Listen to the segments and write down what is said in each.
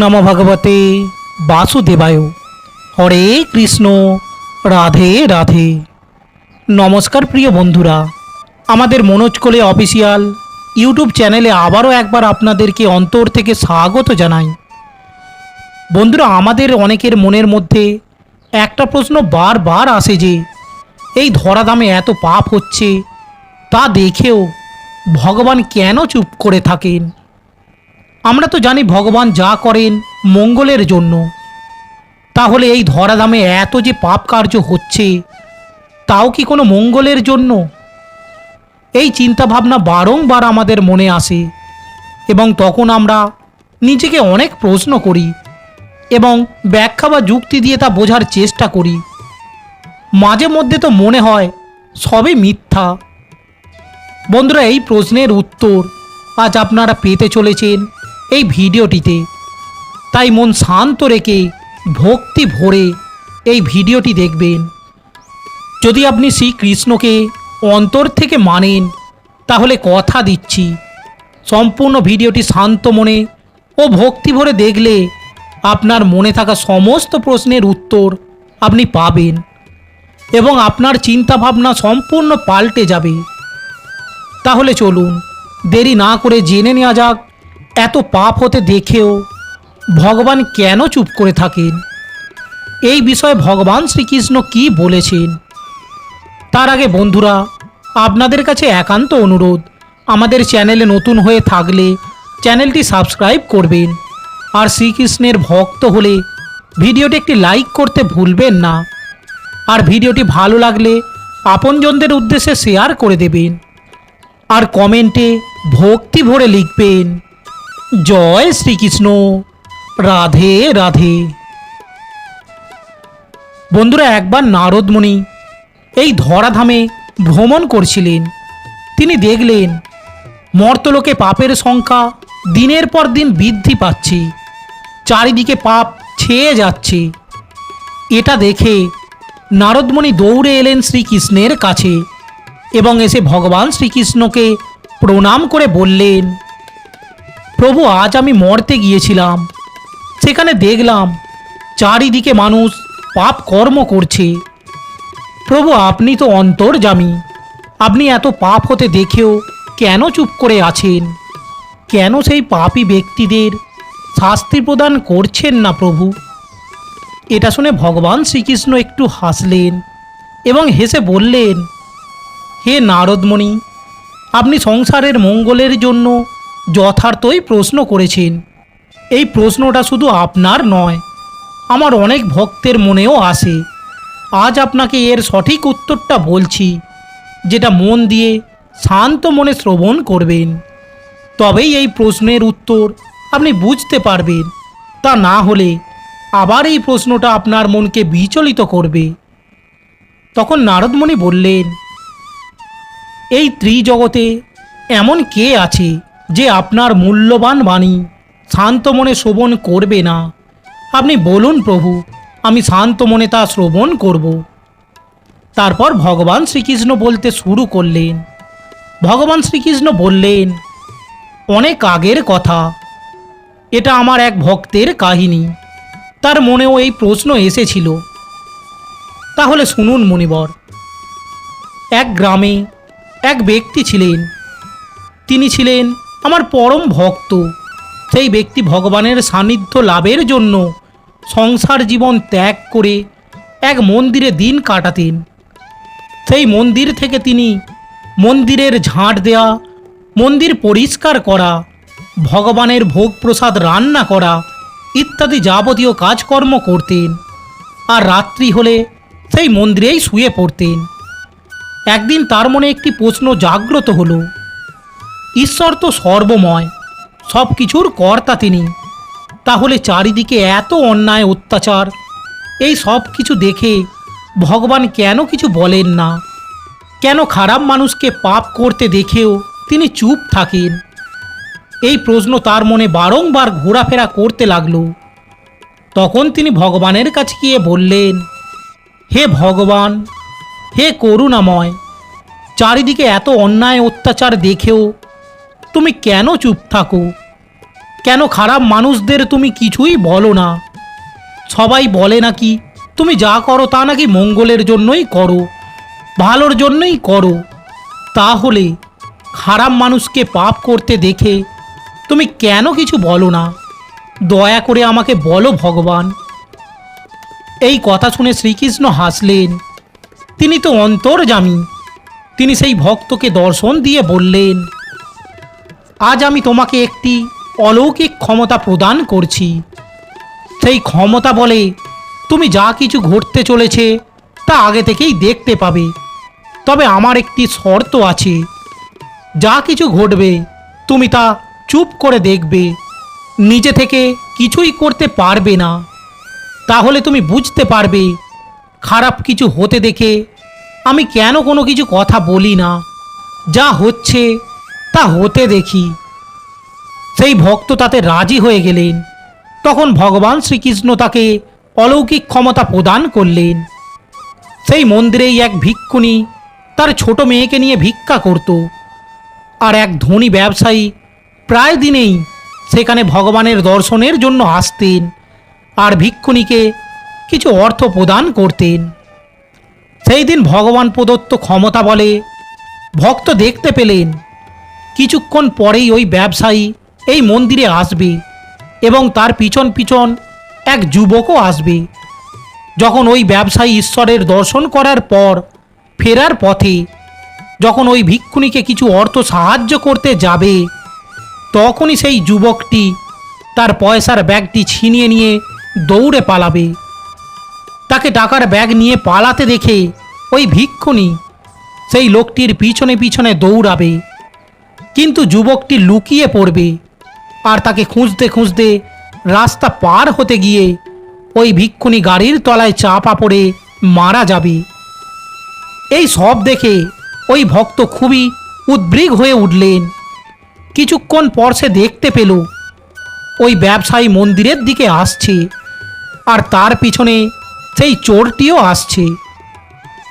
নম ভগবতে বাসুদেবায়। হরে কৃষ্ণ, রাধে রাধে। নমস্কার প্রিয় বন্ধুরা, আমাদের মনোজ কোলে অফিসিয়াল ইউটিউব চ্যানেলে আবারও একবার আপনাদেরকে অন্তর থেকে স্বাগত জানাই। বন্ধুরা, আমাদের অনেকের মনের মধ্যে একটা প্রশ্ন বারবার আসে যে, এই ধরাধামে এত পাপ হচ্ছে, তা দেখেও ভগবান কেন চুপ করে থাকেন? আমরা তো জানি ভগবান যা করেন মঙ্গলের জন্য। তাহলে এই ধরাধামে এত যে পাপ কার্য হচ্ছে, তাও কি কোনো মঙ্গলের জন্য? এই চিন্তাভাবনা বারংবার আমাদের মনে আসে এবং তখন আমরা নিজেকে অনেক প্রশ্ন করি এবং ব্যাখ্যা বা যুক্তি দিয়ে তা বোঝার চেষ্টা করি। মাঝে মধ্যে তো মনে হয় সবই মিথ্যা। বন্ধুরা, এই প্রশ্নের উত্তর আজ আপনারা পেতে চলেছেন এই ভিডিওটিতে। তাই মন শান্ত রেখে ভক্তি ভরে এই ভিডিওটি দেখবেন। যদি আপনি শ্রীকৃষ্ণকে অন্তর থেকে মানেন, তাহলে কথা দিচ্ছি। সম্পূর্ণ ভিডিওটি শান্ত মনে ও ভক্তি ভরে দেখলে আপনার মনে থাকা সমস্ত প্রশ্নের উত্তর আপনি পাবেন এবং আপনার চিন্তাভাবনা সম্পূর্ণ পাল্টে যাবে। তাহলে চলুন, দেরি না করে জেনে নেওয়া যাক এত পাপ হতে দেখেও ভগবান কেন চুপ করে থাকেন? এই বিষয়ে ভগবান শ্রীকৃষ্ণ কি বলেছেন? তার আগে বন্ধুরা, আপনাদের কাছে একান্ত অনুরোধ, আমাদের চ্যানেলে নতুন হয়ে থাকলে চ্যানেলটি সাবস্ক্রাইব করবেন আর শ্রীকৃষ্ণের ভক্ত হলে ভিডিওটি একটি লাইক করতে ভুলবেন না আর ভিডিওটি ভালো লাগলে আপনজনদের উদ্দেশ্যে শেয়ার করে দেবেন আর কমেন্টে ভক্তি ভরে লিখবেন। জয় শ্রীকৃষ্ণ। রাধে রাধে। বন্ধুরা, একবার নারদমণি এই ধরাধামে ভ্রমণ করছিলেন। তিনি দেখলেন, মর্তলোকে পাপের সংখ্যা দিনের পর দিন বৃদ্ধি পাচ্ছে। চারিদিকে পাপ ছেয়ে যাচ্ছে। এটা দেখে নারদমণি দৌড়ে এলেন শ্রীকৃষ্ণের কাছে এবং এসে ভগবান শ্রীকৃষ্ণকে প্রণাম করে বললেন প্রভু, আজ আমি মরতে গিয়েছিলাম। সেখানে দেখলাম চারিদিকে মানুষ পাপ কর্ম করছে। প্রভু, আপনি তো অন্তর্জামী আপনি এত পাপ হতে দেখেও কেন চুপ করে আছেন? কেন সেই পাপী ব্যক্তিদের শাস্তি প্রদান করছেন না প্রভু? এটা শুনে ভগবান শ্রীকৃষ্ণ একটু হাসলেন এবং হেসে বললেন, হে নারদমণি, আপনি সংসারের মঙ্গলের জন্য যথার্থই প্রশ্ন করেছেন। এই প্রশ্নটা শুধু আপনার নয়, আমার অনেক ভক্তের মনেও আসে। আজ আপনাকে এর সঠিক উত্তরটা বলছি, যেটা মন দিয়ে শান্ত মনে শ্রবণ করবেন। তবেই এই প্রশ্নের উত্তর আপনি বুঝতে পারবেন, তা না হলে আবার এই প্রশ্নটা আপনার মনকে বিচলিত করবে। তখন নারদমণি বললেন, এই ত্রিজগতে এমন কে আছে যে আপনার মূল্যবান বাণী শান্ত মনে শ্রবণ করবে না। আপনি বলুন প্রভু, আমি শান্ত মনে তা শ্রবণ করব। তারপর ভগবান শ্রীকৃষ্ণ বলতে শুরু করলেন। ভগবান শ্রীকৃষ্ণ বললেন, অনেক আগের কথা। এটা আমার এক ভক্তের কাহিনী। তার মনেও এই প্রশ্ন এসেছিল। তাহলে শুনুন মণিবর। এক গ্রামে এক ব্যক্তি ছিলেন। তিনি ছিলেন আমার পরম ভক্ত। সেই ব্যক্তি ভগবানের সান্নিধ্য লাভের জন্য সংসার জীবন ত্যাগ করে এক মন্দিরে দিন কাটাতেন। সেই মন্দির থেকে তিনি মন্দিরের ঝাঁট দেয়া, মন্দির পরিষ্কার করা, ভগবানের ভোগ প্রসাদ রান্না করা ইত্যাদি যাবতীয় কাজকর্ম করতেন আর রাত্রি হলে সেই মন্দিরেই শুয়ে পড়তেন। একদিন তার মনে একটি প্রশ্ন জাগ্রত হলো ঈশ্বর তো সর্বময়, সব কিছুর কর্তা তিনি। তাহলে চারিদিকে এত অন্যায়, অত্যাচার, এই সব কিছু দেখে ভগবান কেন কিছু বলেন না? কেন খারাপ মানুষকে পাপ করতে দেখেও তিনি চুপ থাকেন? এই প্রশ্ন তার মনে বারংবার ঘোরাফেরা করতে লাগল। তখন তিনি ভগবানের কাছে গিয়ে বললেন, হে ভগবান, হে করুণাময়, চারিদিকে এত অন্যায়, অত্যাচার দেখেও তুমি কেন চুপ থাকো? কেন খারাপ মানুষদের তুমি কিছুই বলো না? সবাই বলে নাকি, তুমি যা করো তা নাকি মঙ্গলের জন্যই করো, ভালোর জন্যই করো। তাহলে খারাপ মানুষকে পাপ করতে দেখে তুমি কেন কিছু বলো না? দয়া করে আমাকে বলো ভগবান। এই কথা শুনে শ্রীকৃষ্ণ হাসলেন। তিনি তো অন্তর্জামী তিনি সেই ভক্তকে দর্শন দিয়ে বললেন আজ আমি তোমাকে একটি অলৌকিক ক্ষমতা প্রদান করছি। সেই ক্ষমতা বলে তুমি যা কিছু ঘটতে চলেছে তা আগে থেকেই দেখতে পাবে। তবে আমার একটি শর্ত আছে। যা কিছু ঘটবে, তুমি তা চুপ করে দেখবে। নিজে থেকে কিছুই করতে পারবে না। তাহলে তুমি বুঝতে পারবে, খারাপ কিছু হতে দেখে আমি কেন কোনো কিছু কথা বলি না। যা হচ্ছে তা হতে দেখি। সেই ভক্ত তাতে রাজি হয়ে গেলেন। তখন ভগবান শ্রীকৃষ্ণ তাকে অলৌকিক ক্ষমতা প্রদান করলেন। সেই মন্দিরেই এক ভিক্ষুণী তার ছোট মেয়েকে নিয়ে ভিক্ষা করত। আর এক ধনী ব্যবসায়ী প্রায় দিনেই সেখানে ভগবানের দর্শনের জন্য আসতেন আর ভিক্ষুণীকে কিছু অর্থ প্রদান করতেন। সেই দিন ভগবান প্রদত্ত ক্ষমতা বলে ভক্ত দেখতে পেলেন কিছুক্ষণ পরেই ওই ব্যবসায়ী এই মন্দিরে আসবে এবং তার পিছন পিছন এক যুবকও আসবে। যখন ওই ব্যবসায়ী ঈশ্বরের দর্শন করার পর ফেরার পথে যখন ওই ভিক্ষুণীকে কিছু অর্থ সাহায্য করতে যাবে, তখনই সেই যুবকটি তার পয়সার ব্যাগটি ছিনিয়ে নিয়ে দৌড়ে পালাবে। তাকে টাকার ব্যাগ নিয়ে পালাতে দেখে ওই ভিক্ষুণী সেই লোকটির পিছনে পিছনে দৌড়াবে। কিন্তু যুবকটি লুকিয়ে পড়বে আর তাকে খুঁজতে খুঁজতে রাস্তা পার হতে গিয়ে ওই ভিক্ষুণী গাড়ির তলায় চাপা পড়ে মারা যাবে। এই সব দেখে ওই ভক্ত খুবই উদ্বিগ্ন হয়ে উঠলেন। কিছুক্ষণ পর সে দেখতে পেল, ওই ব্যবসায়ী মন্দিরের দিকে আসছে আর তার পিছনে সেই চোরটিও আসছে।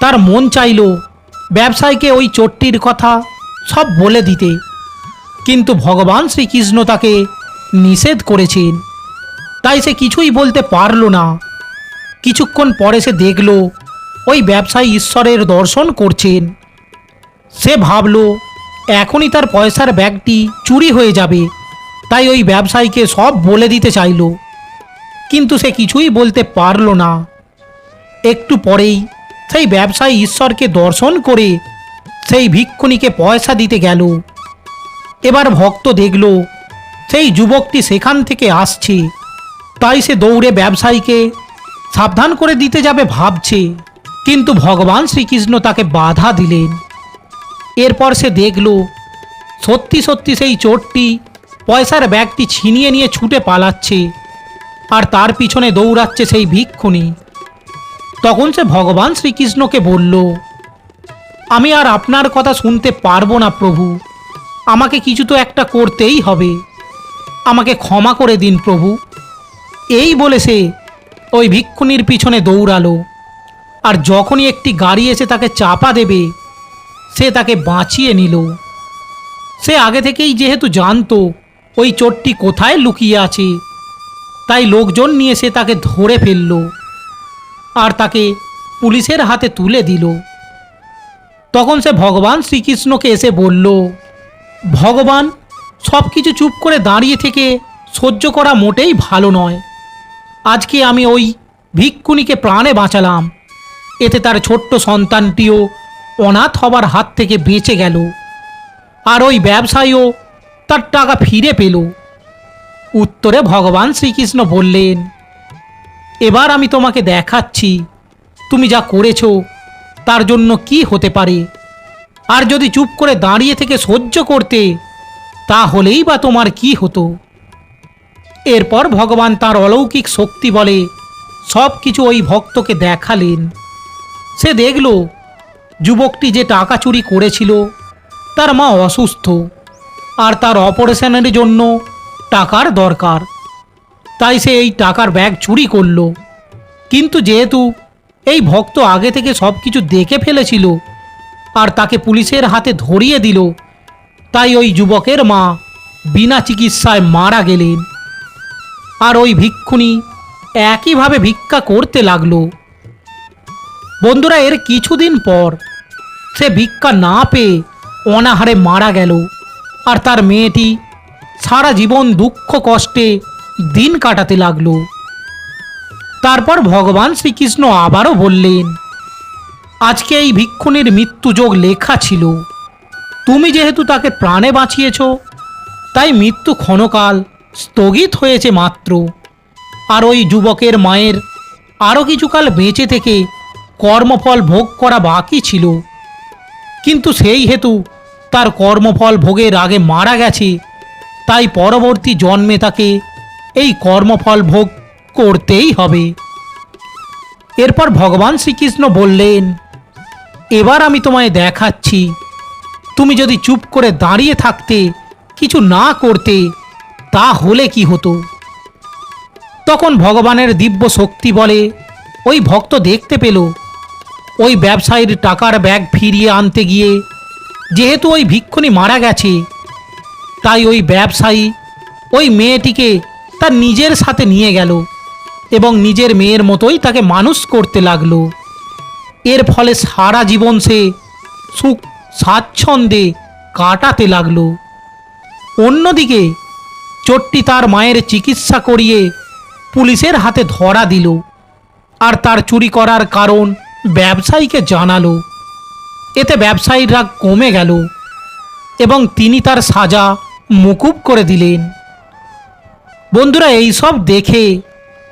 তার মন চাইল, ব্যবসায়ীকে ওই চোরটির কথা সব বলে দিতে। কিন্তু ভগবান শ্রীকৃষ্ণ তাকে নিষেধ করেছেন। তাই সে কিছুই বলতে পারল না। কিছুক্ষণ পরে সে দেখল, ওই ব্যবসায়ী ঈশ্বরের দর্শন করছেন। সে ভাবল, এখনই তার পয়সার ব্যাগটি চুরি হয়ে যাবে। তাই ওই ব্যবসায়ীকে সব বলে দিতে চাইল। কিন্তু সে কিছুই বলতে পারল না। একটু পরেই সেই ব্যবসায়ী ঈশ্বরকে দর্শন করে সেই ভিক্ষুণীকে পয়সা দিতে গেল। এবার ভক্ত দেখল, সেই যুবকটি সেখান থেকে আসছে। তাই সে দৌড়ে ব্যবসায়ীকে সাবধান করে দিতে যাবে ভাবছে। কিন্তু ভগবান শ্রীকৃষ্ণ তাকে বাধা দিলেন। এরপর সে দেখল, সত্যি সত্যি সেই চোরটি পয়সার ব্যাগটি ছিনিয়ে নিয়ে ছুটে পালাচ্ছে আর তার পিছনে দৌড়াচ্ছে সেই ভিক্ষুণী। তখন সে ভগবান শ্রীকৃষ্ণকে বলল আমি আর আপনার কথা শুনতে পারব না, প্রভু। আমাকে কিছু তো একটা করতেই হবে। আমাকে ক্ষমা করে দিন, প্রভু। এই বলে সে ওই ভিক্ষুণীর পিছনে দৌড়ালো। আর যখনই একটি গাড়ি এসে তাকে চাপা দেবে, সে তাকে বাঁচিয়ে নিল। সে আগে থেকেই যেহেতু জানতো ওই চোরটি কোথায় লুকিয়ে আছে, তাই লোকজন নিয়ে সে তাকে ধরে ফেলল আর তাকে পুলিশের হাতে তুলে দিল। তখন সে ভগবান শ্রীকৃষ্ণকে এসে বলল, ভগবান সব কিছু চুপ করে দাঁড়িয়ে থেকে সহ্য করা মোটেই ভালো নয়। আজকে আমি ওই ভিক্ষুণীকে প্রাণে বাঁচালাম। এতে তার ছোট্ট সন্তানটিও অনাথ হবার হাত থেকে বেঁচে গেল আর ওই ব্যবসায়ীও তার টাকা ফিরে পেল। উত্তরে ভগবান শ্রীকৃষ্ণ বললেন, এবার আমি তোমাকে দেখাচ্ছি। তুমি যা করেছ তার জন্য কি হতে পারে? আর যদি চুপ করে দাঁড়িয়ে থেকে সহ্য করতে, তাহলেই বা তোমার কি হতো? এরপর ভগবান তার অলৌকিক শক্তি বলে সব কিছু ওই ভক্তকে দেখালেন। সে দেখল, যুবকটি যে টাকা চুরি করেছিল, তার মা অসুস্থ, আর তার অপারেশনের জন্য টাকার দরকার। তাই সে এই টাকার ব্যাগ চুরি করল। কিন্তু যেহেতু এই ভক্ত আগে থেকে সব কিছু দেখে ফেলেছিল আর তাকে পুলিশের হাতে ধরিয়ে দিল। তাই ওই যুবকের মা বিনা চিকিৎসায় মারা গেলেন। আর ওই ভিক্ষুনি একইভাবে ভিক্ষা করতে লাগল। বন্ধুরা, এর কিছুদিন পর সে ভিক্ষা না পেয়ে অনাহারে মারা গেল আর তার মেয়েটি সারা জীবন দুঃখ কষ্টে দিন কাটাতে লাগল। তারপর ভগবান শ্রীকৃষ্ণ আবারও বললেন, আজকে এই ভিক্ষুনির মৃত্যুযোগ লেখা ছিল। তুমি যেহেতু তাকে প্রাণে বাঁচিয়েছ, তাই মৃত্যু ক্ষণকাল স্থগিত হয়েছে মাত্র। আর ওই যুবকের মায়ের আরও কিছুকাল বেঁচে থেকে কর্মফল ভোগ করা বাকি ছিল। কিন্তু সেই হেতু তার কর্মফল ভোগের আগে মারা গেছে, তাই পরবর্তী জন্মে তাকে এই কর্মফল ভোগ করতেই হবে। এরপর ভগবান শ্রীকৃষ্ণ বললেন, এবার আমি তোমায় দেখাচ্ছি। তুমি যদি চুপ করে দাঁড়িয়ে থাকতে, কিছু না করতে, তা হলে কি হতো? তখন ভগবানের দিব্য শক্তি বলে, ওই ভক্ত দেখতে পেল। ওই ব্যবসায়ীর টাকার ব্যাগ ফিরিয়ে আনতে গিয়ে, যেহেতু ওই ভিক্ষুনি মারা গেছে, তাই ওই ব্যবসায়ী, ওই মেয়েটিকে তার নিজের সাথে নিয়ে গেল। এবং নিজের মেয়ের মতোই তাকে মানুষ করতে লাগল। এর ফলে সারা জীবন সে সুখ স্বাচ্ছন্দ্যে কাটাতে লাগল। অন্যদিকে চোট্টি তার মায়ের চিকিৎসা করিয়ে পুলিশের হাতে ধরা দিল আর তার চুরি করার কারণ ব্যবসায়ীকে জানালো। এতে ব্যবসায়ীর রাগ কমে গেল এবং তিনি তার সাজা মুকুব করে দিলেন। বন্ধুরা, এইসব দেখে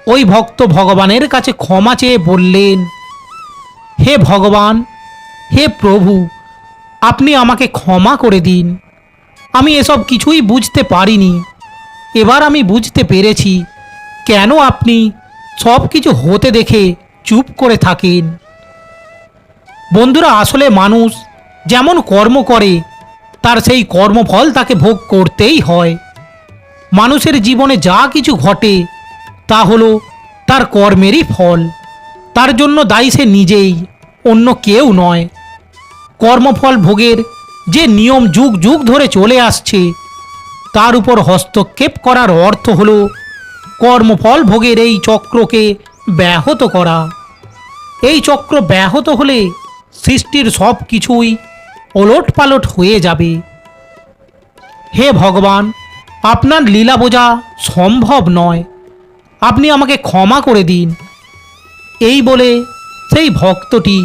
ওই ভক্ত ভগবানের কাছে ক্ষমা চেয়ে বললেন, হে ভগবান, হে প্রভু, আপনি আমাকে ক্ষমা করে দিন। আমি এসব কিছুই বুঝতে পারিনি। এবার আমি বুঝতে পেরেছি কেন আপনি সব কিছু হতে দেখে চুপ করে থাকেন। বন্ধুরা, আসলে মানুষ যেমন কর্ম করে, তার সেই কর্মফল তাকে ভোগ করতেই হয়। মানুষের জীবনে যা কিছু ঘটে তা হলো তার কর্মেরই ফল। তার জন্য দায়ী সে নিজেই, অন্য কেউ নয়। কর্মফল ভোগের যে নিয়ম যুগ যুগ ধরে চলে আসছে, তার উপর হস্তক্ষেপ করার অর্থ হল কর্মফল ভোগের এই চক্রকে ব্যাহত করা। এই চক্র ব্যাহত হলে সৃষ্টির সব কিছুই ওলট পালট হয়ে যাবে। হে ভগবান, আপনার লীলা বোঝা সম্ভব নয়। আপনি আমাকে ক্ষমা করে দিন। এই বলে সেই ভক্তটি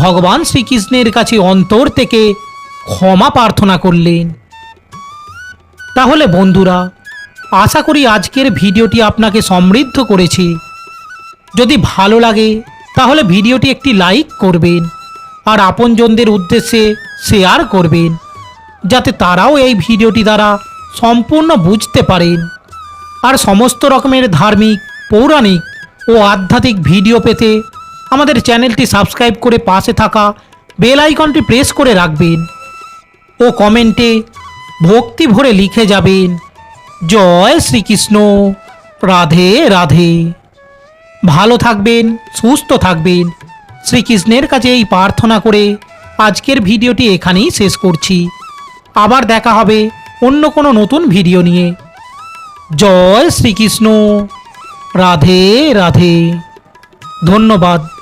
ভগবান শ্রীকৃষ্ণের কাছে অন্তর থেকে ক্ষমা প্রার্থনা করলেন। তাহলে বন্ধুরা, আশা করি আজকের ভিডিওটি আপনাকে সমৃদ্ধ করেছে। যদি ভালো লাগে, তাহলে ভিডিওটি একটি লাইক করবেন আর আপনজনদের উদ্দেশ্যে শেয়ার করবেন, যাতে তারাও এই ভিডিওটি দ্বারা সম্পূর্ণ বুঝতে পারেন। আর সমস্ত রকমের ধার্মিক, পৌরাণিক ও আধ্যাত্মিক ভিডিও পেতে আমাদের চ্যানেলটি সাবস্ক্রাইব করে পাশে থাকা বেল আইকনটি প্রেস করে রাখবেন ও কমেন্টে ভক্তি ভরে লিখে যাবেন, জয় শ্রীকৃষ্ণ, রাধে রাধে। ভালো থাকবেন, সুস্থ থাকবেন। শ্রীকৃষ্ণের কাছে এই প্রার্থনা করে আজকের ভিডিওটি এখানেই শেষ করছি। আবার দেখা হবে অন্য কোনো নতুন ভিডিও নিয়ে। জয় শ্রীকৃষ্ণ। রাধে রাধে। ধন্যবাদ।